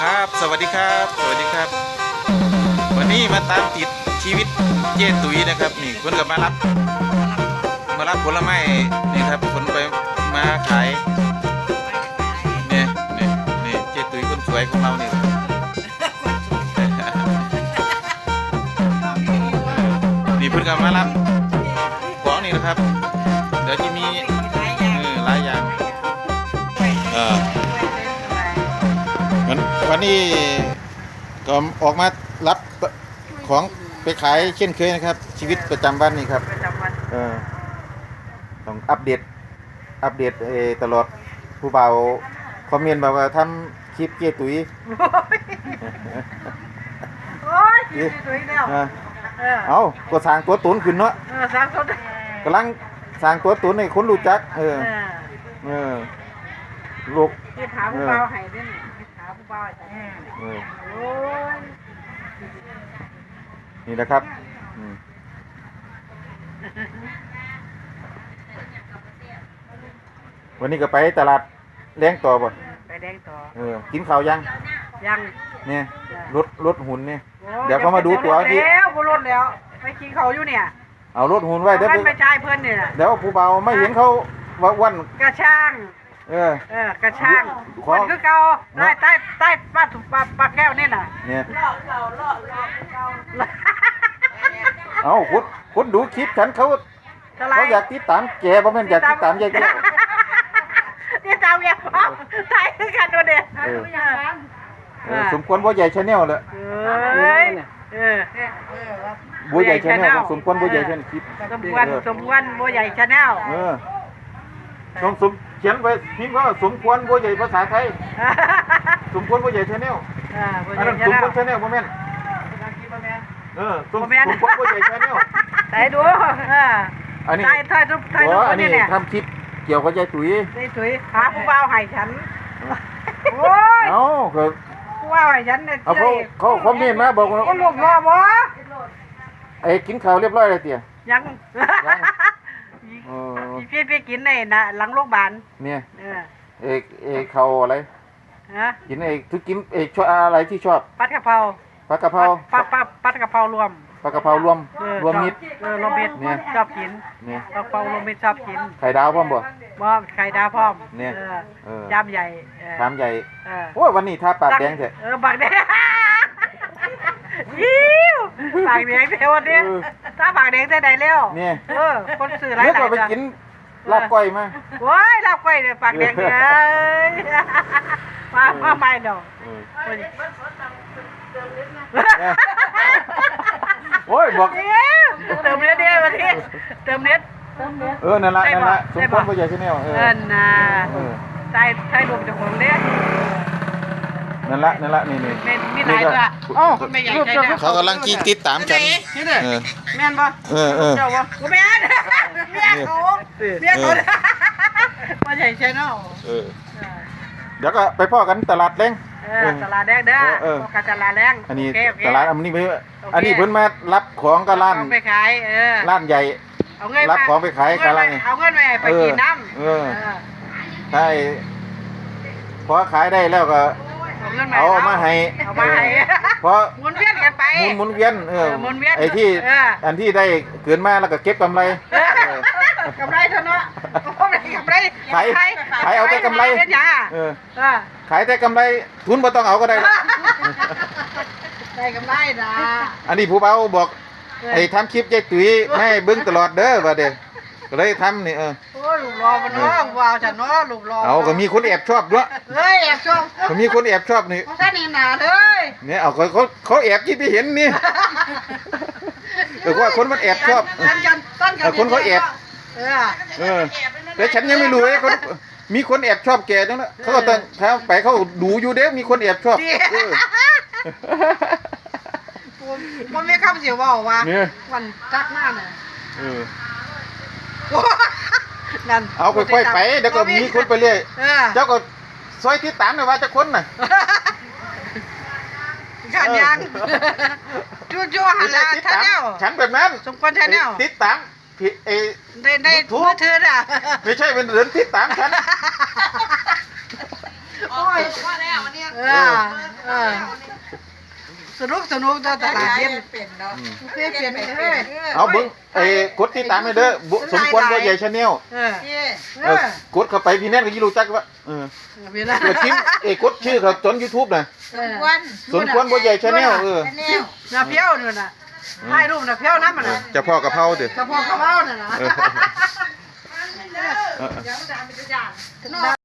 ครับ สวัสดีครับ สวัสดีครับ วันนี้มาตามติดชีวิตเจ๊ตุ๋ยนะครับ นี่เพิ่นก็มารับ มารับผลไม้นี่ครับผลไปมาขายเนี่ยนี่นี่เจ๊ตุ๋ยคนสวยของเราเนี่ครับนี่เพิ่นก็มารับของนี่นะครับ เดี๋ยวจะมีหลายอย่างเออ วันวันนี้ก็ออกมารับของไปขายเช่นเคยนะครับ ชีวิตประจำวันนี่ครับประจำวันเออต้องอัปเดตอัปเดตเออตลอดผู้เบาคอมเมนต์บอกว่าทำคลิปเกียตุ๋ยโอ้ยคิดดูอีกแล้วเออเออเอาก็สร้างตัวตุนขึ้นเนาะเออสร้างต้นกำลังสร้างตัวตุนให้คนรู้จัก เออเออเออลูกที่ถามผู้เบาให้ด้วยนี่ที่ถามผู้เบาให้ด้วยเออโอ้ยนี่นะครับอืมวันนี้ก็ไปตลาดแรงต่อบ่ไปแดงต่อเออกินข้าวยัง ยัง เนี่ยรถรถหุ่นเนี่ยโอ้เดี๋ยวเขามาดูตัวที่แล้วบุรุษแล้ว ไปกินเขาอยู่เนี่ย เอารถหุ่นไว้เดี๋ยวมันไปไปชายเพื่อนเนี่ยเดี๋ยวผู้เบาไม่เห็นเขาว่าอ้วันกระช่าง เออ เออกระช่างขคอ นคือเก่าใต้ใต้ใต้ป้าถูกปลาปลาแก้วนี่น่ะเนี่ยเอาคุณคุณดูคลิปฉันเขาเท่าไหรเขาอยากติดตามแกบ่แม่นอยากติดตามยายแก้ว นี่ตามเนี่ยเอ้าถ่ายคือกันตัวเด็กเออ เออสมควรบ่ใหญ่ชาแนลเลยเอ้ยเออ บ่ใหญ่ชาแนลสมควรบ่ใหญ่ชาแนลคลิปสมควรสมควรบัวใหญ่ชาแนลเออ สมสมเขียนไว้พิมพ์ว่าสมควรบ่ใหญ่ภาษาไทย สมควรบ่ใหญ่ชาแนลบัวใหอันญ่นั้นชาสมแนลควรชาแนลบ่แม่นเออสมบ่แม่น สมควรบ่ใหญ่ชาแนลใส่ดูเอออันนี้ถ่ายถ่ายรูปถ่ายรูอ๋ปออันนี้นี่เนี่ยทำคลิปเกี่ยวกับยายตุ๋ยได้สวยหาผู้บ่าวให้ฉัน โอ้ย เอ้าเขาผู้บ่าวให้ฉันเนี่ยเอาเขาเขาคอมเมนต์มาบอกว่าก็ลูกรอบ่ไอ้กินข้าวเรียบร้อยแล้วเตี่ยยัง ยัง เออ พี่พี่กินในน่ะหลังโรงพยาบาลเนี่ยเออเอกเอกเขาอะไรฮะกินไอ้ทุกกินเอกชอบอะไรที่ชอบปัดกะเพราปลากระเพราปัดปัดปัดกะเพรารวมปลากระเพรารวมเออรวมมิตรเออรวมมิตรเนี่ยชอบกินเนี่ยกะเพรารวมมิตรชอบกินไข่ดาวพร้อมบ่บ่ไข่ดาวพร้อมเนี่ยออเออจามใหญ่เออชามใหญ่เออโอ้ยวันนี้ทาปากแดงเถอะเออปากแดงยิ้วปากแดงเทวันนี้เออ ถ้าปากแดงได้ไหนแล้วเนี่ยเออ คนสื่อหลายเดี๋ยวหลาก็ยไปกินลาบก้อยมาโอ้ยรับไว้เนี่ยปากแดงเลยมามาใหม่เดี๋ยวเออโอ้ยเนี่ยโอ้ยบอกยิ้วเติมเน็ตเดียววันนี้เติมเน็ต เออนั่นละได้นั่นบ่ละสมได้ควบ่รบ่ใหญ่ชาแนลเออเอินน่ะเออ ใส่ใส่รวมเจ้าของเด้ นั่นละนั่นละนี่นี่เป็นมีหลายตัวโอ้คนไม่ใหญ่ใจนะเขากำลังกีติดตามฉันนี่เด้อเออแม่นบ่เออเออเจ้าวะกูแม่นเมียเขาเมียเขามาใหญ่ใช่เนาะเออเดี๋ยวก็ไปพ่อกันตลาดแรงเออตลาดแดงเด้อเออเออกาตลาดแดงอันนี้โเคโอเคตลาดอันนี้เพิ่นโอเคอันนี้เพิ่นมารับของกับร้านเอาไปขายเออร้านใหญ่เอาเงินรับของไปขายเอกับอะไรเงินเอาเงินไปไปกินน้ำเออใช่พอขายได้แล้วก็ เอาเงินเอามาให้เอามาให้เพราะหมุนเวียนกันไปหมุนหมุนเวียนเออเออหมุนเวียนไอ้ที่เอออันที่ได้เกินมาแล้วก็เก็บกำไรเออกำไรเถอะเนาะกำไรกำไรขายขายเอาแต่กำไรเป็นหยังอะเออเออขายแต่กำไรทุนบ่ต้องเอาก็ได้หรอกได้กำไรนะอันนี้ผู้เบาบอกไอ้ทำคลิปใจตุ๋ยให้เบิ่งตลอดเด้อว่าเด้อก็เลยทำนี่เออโอ้ ยลูกรอมันเนาะว้าวฉันเนาะลูกรอเอาก็มีคนแอบชอบด้วยเฮ้ยแอบชมก็มีคนแอบชอบนี่เขาท่านนี่หนาเลยเนี่ยเอาเขาเขาเขาแอบที่ไปเห็นนี่ แต่ว่าคนมันแอบชอบต้นกันต้นกันเออคนเขาแอบ เออเออ แต่ฉันยังไม่รู้เลยคนมีคนแอบชอบแกจังนะเขาก็ต้องถ้าไปเขาดูอยู่เด้มีคนแอบชอบดีเออ ผมผมไม่คำเสียวว่าว่าเนี่ย วันจักหน้าเนี่ยเออ นั่นเอาค่อยๆไปเดี๋ยวก็มีคนไปเรื่อยเออเจ้าก็ซอยติดตามหน่อยว่าจะคนน่ะ ขันยังจูจูหัไม่นใช่ลาติดท่าตามแนวฉันแบบนั้นสมควรท่าแนวติดตามพี่เอในใน YouTube มือถืออะไม่ใช่เป็นเรื่องติดตามฉันก้อยเออเออส นุกสนุกตลาดเย็นเป็นเนาะอืมเปลี่ยนเปลี่ยนเฮ้ยเอาเบิ้งไอ้กดติดตามให้เด้อบุสมควรบ่ใหญ่ชาแนลเออพี่เอเอออกดเข้าไปพี่แนทก็ยี่รู้จักว่าเออเวลาเปิดคลิปเอ้ยกดชื่อเขาจน YouTube น่ะสมควรสมควรบ่ใหญ่ชาแนลเออแนวน่ะเพี้ยวนี่น่ะถ่ายรูปน่ะเพี้ยวน้ำมันน่ะเจะพ่อกะเพราเด้อกระเพาะกระเพราน่ะนะ